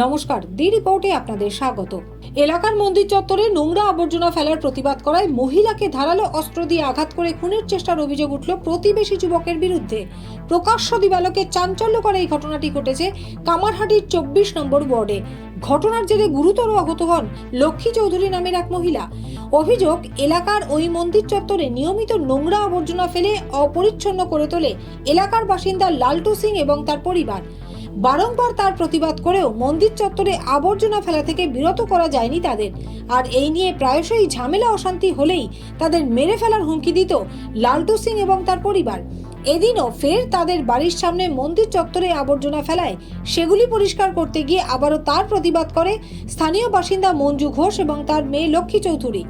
নমস্কার, দি রিপোর্টে আপনাদের স্বাগত। এলাকার মন্দির চত্বরে নোংরা আবর্জনা ফেলার প্রতিবাদ করায় মহিলাকে ধারালো অস্ত্র দিয়ে আঘাত করে খুনের চেষ্টার অভিযোগ উঠল প্রতিবেশী যুবকের বিরুদ্ধে। প্রকাশ্য দিবালোকে চাঞ্চল্যকর এই ঘটনাটি ঘটেছে কামারহাটির চব্বিশ নম্বর ওয়ার্ডে। ঘটনার জেরে গুরুতর আহত হন লক্ষ্মী চৌধুরী নামের এক মহিলা। অভিযোগ, এলাকার ওই মন্দির চত্বরে নিয়মিত নোংরা আবর্জনা ফেলে অপরিচ্ছন্ন করে তোলে এলাকার বাসিন্দা লালটু সিং এবং তার পরিবার। বারংবার তার প্রতিবাদ করেও মন্দির চত্বরে আবর্জনা ফেলা থেকে বিরত করা যায়নি তাদের। আর এই নিয়ে প্রায়শই ঝামেলা, অশান্তি হলেই তাদের মেরে ফেলার হুমকি দিত লালটু সিং এবং তার পরিবার। এদিনও ফের তাদের বাড়ির সামনে মন্দির চত্বরে আবর্জনা ফেলায় সেগুলি পরিষ্কার করতে গিয়ে আবারও তার প্রতিবাদ করে স্থানীয় বাসিন্দা মঞ্জু ঘোষ এবং তার মেয়ে লক্ষ্মী চৌধুরী।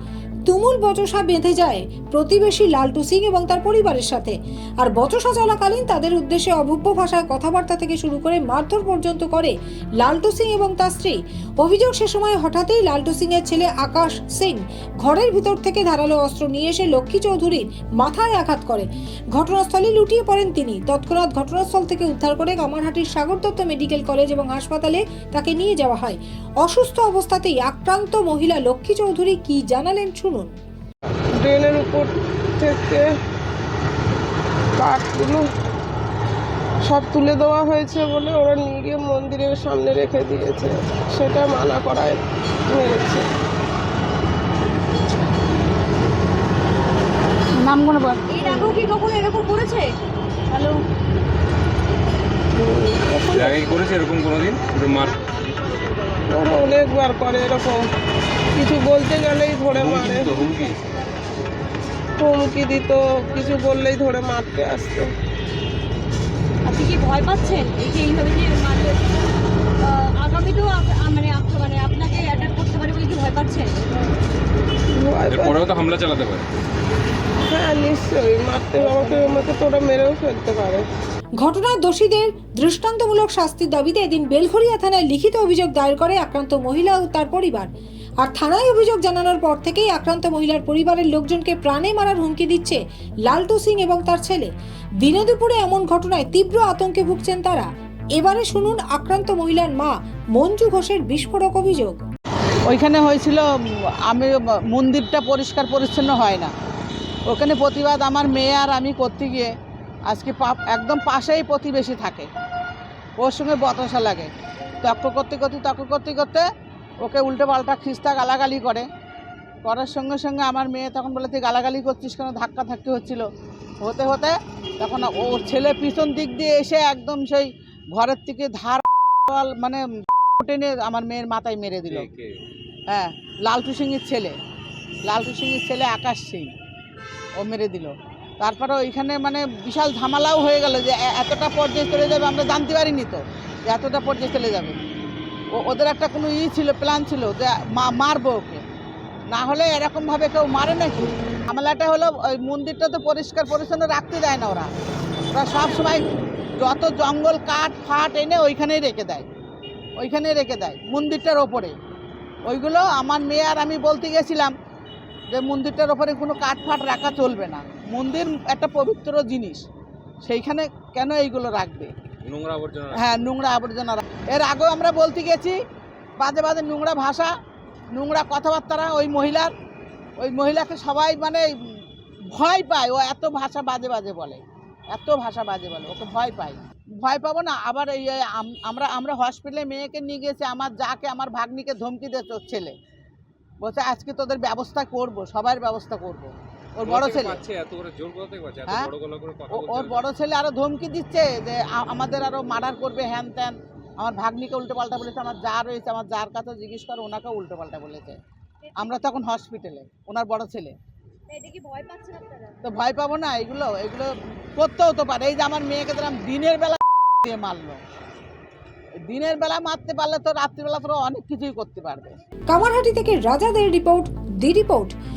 তুমুল বচসা বেঁধে যায় প্রতিবেশী লালটু সিং এবং তার পরিবারের সাথে। আর বচসা চলাকালীন তাদের উদ্দেশ্যে অভব্য ভাষায় কথাবার্তা থেকে শুরু করে মারধর পর্যন্ত করে লালটু সিং এবং তার স্ত্রী। অভিযোগ সে সময় হঠাৎই লালটু সিং এর ছেলে আকাশ সিং ঘরের ভিতর থেকে ধারালো অস্ত্র নিয়ে এসে লক্ষ্মী চৌধুরীর মাথায় আঘাত করে। ঘটনাস্থলে লুটিয়ে পড়েন তিনি। তৎক্ষণাৎ ঘটনাস্থল থেকে উদ্ধার করে কামারহাটির সাগর দত্ত মেডিকেল কলেজ এবং হাসপাতালে তাকে নিয়ে যাওয়া হয়। অসুস্থ অবস্থাতেই আক্রান্ত মহিলা লক্ষ্মী চৌধুরী কি জানালেন শুনুন। ড্রেনের উপর থেকে কাঠগুলো সব তুলে দেওয়া হয়েছে বলে ওরা নিয়ে গিয়ে মন্দিরের সামনে রেখে দিয়েছে। সেটা মানা করায় মেরেছে নামগুলো বল। এর আগেও কি কখনো এরকম করেছে? হ্যালো। করেছে এরকম কোনোদিন? মার ওরা অনেকবার করে এরকম। কিছু বলতে গেলেই ধরে মারে। হুমকি? দিত কিছু বললেই ধরে মারতে আসতো। আপনি কি ভয় পাচ্ছেন? এই যে এইভাবে যে মারবে আগামীতেও মানে মানে আপনাকে অ্যাটাক করতে পারে বলে কি ভয় পাচ্ছেন? ভয় তো হামলা চালাতে পারে। হ্যাঁ নিশ্চয়ই। মারতে আমাকে আমাকে তোরা মেরেও ফেলতে পারে। ঘটনার দোষীদের দৃষ্টান্তমূলক শাস্তির দাবিতে এদিন বেলঘরিয়া থানায় লিখিত অভিযোগ দায়ের করে আক্রান্ত মহিলা ও তার পরিবার। আর থানায় অভিযোগ জানানোর পর থেকেই আক্রান্ত মহিলার পরিবারের লোকজনকে প্রাণে মারার হুমকি দিচ্ছে লালটু সিং এবং তার ছেলে। দিনে দুপুরে এমন ঘটনায় তীব্র আতঙ্কে ভুগছেন তারা। এবারে শুনুন আক্রান্ত মহিলার মা মঞ্জু ঘোষের বিস্ফোরক অভিযোগ। ওইখানে হয়েছিল আমি মন্দিরটা পরিষ্কার পরিচ্ছন্ন হয় না। ওখানে প্রতিবাদ আমার মেয়ে আর আমি করতে গিয়ে আজকে একদম পাশেই প্রতিবেশী থাকে। ওর সঙ্গে বতাসা লাগে। তক্ক করতে করতে, তক্ক করতে করতে ওকে উল্টো পাল্টা খিস্তা গালাগালি করে। করার সঙ্গে সঙ্গে আমার মেয়ে তখন বলে তুই গালাগালি করছিস কেন? ধাক্কা ধাক্কি হচ্ছিল। হতে হতে তখন ওর ছেলে পিছন দিক দিয়ে এসে একদম সেই ঘরের থেকে ধার মানে টেনে আমার মেয়ের মাথায় মেরে দিল? হ্যাঁ লালটু সিংয়ের ছেলে। লালটু সিংয়ের ছেলে আকাশ সিং। ও মেরে দিল। তারপরে ওইখানে মানে বিশাল ঝামেলাও হয়ে গেল যে এতটা পর্যায়ে চলে যাবে আমরা জানতে পারিনি তো যে এতটা পর্যায়ে চলে যাবে। ওদের একটা কোনো ই ছিল প্ল্যান ছিল যে মারবো ওকে। না হলে এরকমভাবে কেউ মারে নাকি? ঝামেলাটা হলো ওই মন্দিরটা তো পরিষ্কার পরিচ্ছন্ন রাখতে দেয় না ওরা। ওরা সব সময় যত জঙ্গল কাঠ ফাট এনে ওইখানেই রেখে দেয়। ওইখানেই রেখে দেয়, মন্দিরটার ওপরে। ওইগুলো আমার মেয়ে আর আমি বলতে গেছিলাম যে মন্দিরটার ওপরে কোনো কাঠ ফাট রাখা চলবে না। মন্দির একটা পবিত্র জিনিস, সেইখানে কেন এইগুলো রাখবে? নোংরা আবর্জনা হ্যাঁ নোংরা আবর্জনা এর আগেও আমরা বলতে গেছি, বাজে বাজে নোংরা ভাষা, নোংরা কথাবার্তা ওই মহিলার, ওই মহিলাকে সবাই মানে ভয় পায়। ও এত ভাষা বাজে বাজে বলে, এত ভাষা বাজে বলে, ওকে ভয় পায়। ভয় পাবো না, আবার এই এই আম- আমরা আমরা হসপিটালে মেয়েকে নিয়ে গেছি, আমার যাকে, আমার ভাগ্নিকে ধমকি ওর ছেলে। বলছে, আজকে তোদের ব্যবস্থা করব, সবার ব্যবস্থা করব। ওর বড় ছেলে। হ্যাঁ? বড় গলা করে কথা ও- বলছে ওর বড় ছেলে আরও ধমকি দিচ্ছে যে আমাদের আরও মার্ডার করবে হ্যান ত্যান। আমার ভাগ্নিকে উল্টো পাল্টা বলেছে আমার যা রয়েছে আমার যার কাছে জিজ্ঞেস করো ওনাকে উল্টো পাল্টা বলেছে। আমরা তখন হসপিটালে ওনার বড় ছেলে। তো ভয় পাবো না এগুলো এগুলো করতেও তো পারে। এই যে আমার মেয়েকে দিলাম দিনের বেলা দিয়ে মারলো। দিনের বেলা মারতে পারলে তো রাত্রিবেলা তো অনেক কিছুই করতে পারবে। কামারহাটি থেকে রাজাদের রিপোর্ট দি রিপোর্ট।